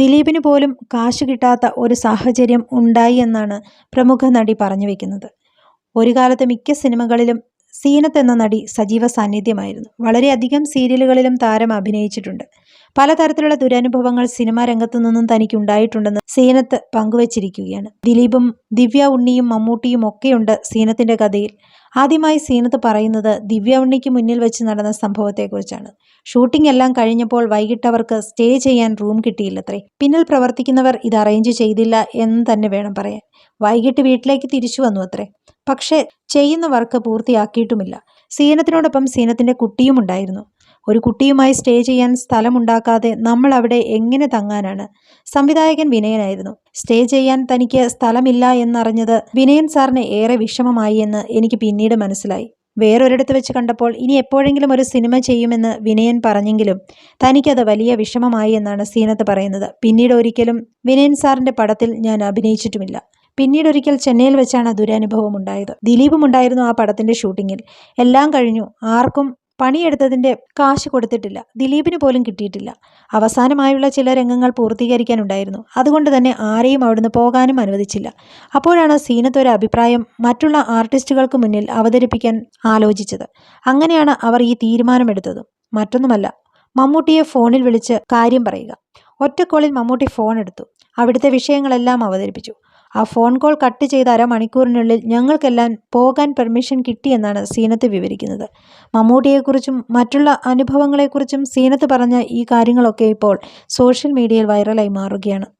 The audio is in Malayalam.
ദിലീപിന് പോലും കാശ് കിട്ടാത്ത ഒരു സാഹചര്യം ഉണ്ടായി എന്നാണ് പ്രമുഖ നടി പറഞ്ഞു വെക്കുന്നത്. ഒരു കാലത്ത് മിക്ക സിനിമകളിലും സീനത്ത് എന്ന നടി സജീവ സാന്നിധ്യമായിരുന്നു. വളരെയധികം സീരിയലുകളിലും താരം അഭിനയിച്ചിട്ടുണ്ട്. പലതരത്തിലുള്ള ദുരനുഭവങ്ങൾ സിനിമാ രംഗത്തു നിന്നും തനിക്ക് ഉണ്ടായിട്ടുണ്ടെന്ന് സീനത്ത് പങ്കുവച്ചിരിക്കുകയാണ്. ദിലീപും ദിവ്യ ഉണ്ണിയും മമ്മൂട്ടിയും ഒക്കെയുണ്ട് സീനത്തിന്റെ കഥയിൽ. ആദ്യമായി സീനത്ത് പറയുന്നത് ദിവ്യ ഉണ്ണിക്ക് മുന്നിൽ വെച്ച് നടന്ന സംഭവത്തെക്കുറിച്ചാണ്. ഷൂട്ടിംഗ് എല്ലാം കഴിഞ്ഞപ്പോൾ വൈകിട്ട് അവർക്ക് സ്റ്റേ ചെയ്യാൻ റൂം കിട്ടിയില്ലത്രേ. പിന്നിൽ പ്രവർത്തിക്കുന്നവർ ഇത് അറേഞ്ച് ചെയ്തില്ല എന്ന് തന്നെ വേണം പറയാൻ. വൈകിട്ട് വീട്ടിലേക്ക് തിരിച്ചു വന്നു അത്രേ പക്ഷേ ചെയ്യുന്ന വർക്ക് പൂർത്തിയാക്കിയിട്ടുമില്ല. സീനത്തിനോടൊപ്പം സീനത്തിന്റെ കുട്ടിയും ഉണ്ടായിരുന്നു. ഒരു കുട്ടിയുമായി സ്റ്റേ ചെയ്യാൻ സ്ഥലമുണ്ടാക്കാതെ നമ്മൾ അവിടെ എങ്ങനെ തങ്ങാനാണ്? സംവിധായകൻ വിനയനായിരുന്നു. സ്റ്റേ ചെയ്യാൻ തനിക്ക് സ്ഥലമില്ല എന്നറിഞ്ഞത് വിനയൻ സാറിന് ഏറെ വിഷമമായി എന്ന് എനിക്ക് പിന്നീട് മനസ്സിലായി. വേറൊരിടത്ത് വെച്ച് കണ്ടപ്പോൾ ഇനി എപ്പോഴെങ്കിലും ഒരു സിനിമ ചെയ്യുമെന്ന് വിനയൻ പറഞ്ഞെങ്കിലും തനിക്കത് വലിയ വിഷമമായി എന്നാണ് സീനത്ത് പറയുന്നത്. പിന്നീട് ഒരിക്കലും വിനയൻ സാറിന്റെ പടത്തിൽ ഞാൻ അഭിനയിച്ചിട്ടുമില്ല. പിന്നീട് ഒരിക്കൽ ചെന്നൈയിൽ വെച്ചാണ് ദുരനുഭവം ഉണ്ടായത്. ദിലീപും ഉണ്ടായിരുന്നു ആ പടത്തിന്റെ ഷൂട്ടിങ്ങിൽ എല്ലാം കഴിഞ്ഞു. ആർക്കും പണിയെടുത്തതിന്റെ കാശ് കൊടുത്തിട്ടില്ല. ദിലീപിന് പോലും കിട്ടിയിട്ടില്ല. അവസാനമായുള്ള ചില രംഗങ്ങൾ പൂർത്തീകരിക്കാനുണ്ടായിരുന്നു. അതുകൊണ്ട് തന്നെ ആരെയും അവിടുന്ന് പോകാനും അനുവദിച്ചില്ല. അപ്പോഴാണ് സീനത്ത് ഒരു അഭിപ്രായം മറ്റുള്ള ആർട്ടിസ്റ്റുകൾക്ക് മുന്നിൽ അവതരിപ്പിക്കാൻ ആലോചിച്ചത്. അങ്ങനെയാണ് അവർ ഈ തീരുമാനമെടുത്തത്. മറ്റൊന്നുമല്ല മമ്മൂട്ടിയെ ഫോണിൽ വിളിച്ച് കാര്യം പറയുക. ഒറ്റക്കോളിൽ മമ്മൂട്ടി ഫോൺ എടുത്തു അവിടുത്തെ വിഷയങ്ങളെല്ലാം അവതരിപ്പിച്ചു. ആ ഫോൺ കോൾ കട്ട് ചെയ്ത അരമണിക്കൂറിനുള്ളിൽ ഞങ്ങൾക്കെല്ലാം പോകാൻ പെർമിഷൻ കിട്ടിയെന്നാണ് സീനത്ത് വിവരിക്കുന്നത്. മമ്മൂട്ടിയെക്കുറിച്ചും മറ്റുള്ള അനുഭവങ്ങളെക്കുറിച്ചും സീനത്ത് പറഞ്ഞ ഈ കാര്യങ്ങളൊക്കെ ഇപ്പോൾ സോഷ്യൽ മീഡിയയിൽ വൈറലായി മാറുകയാണ്.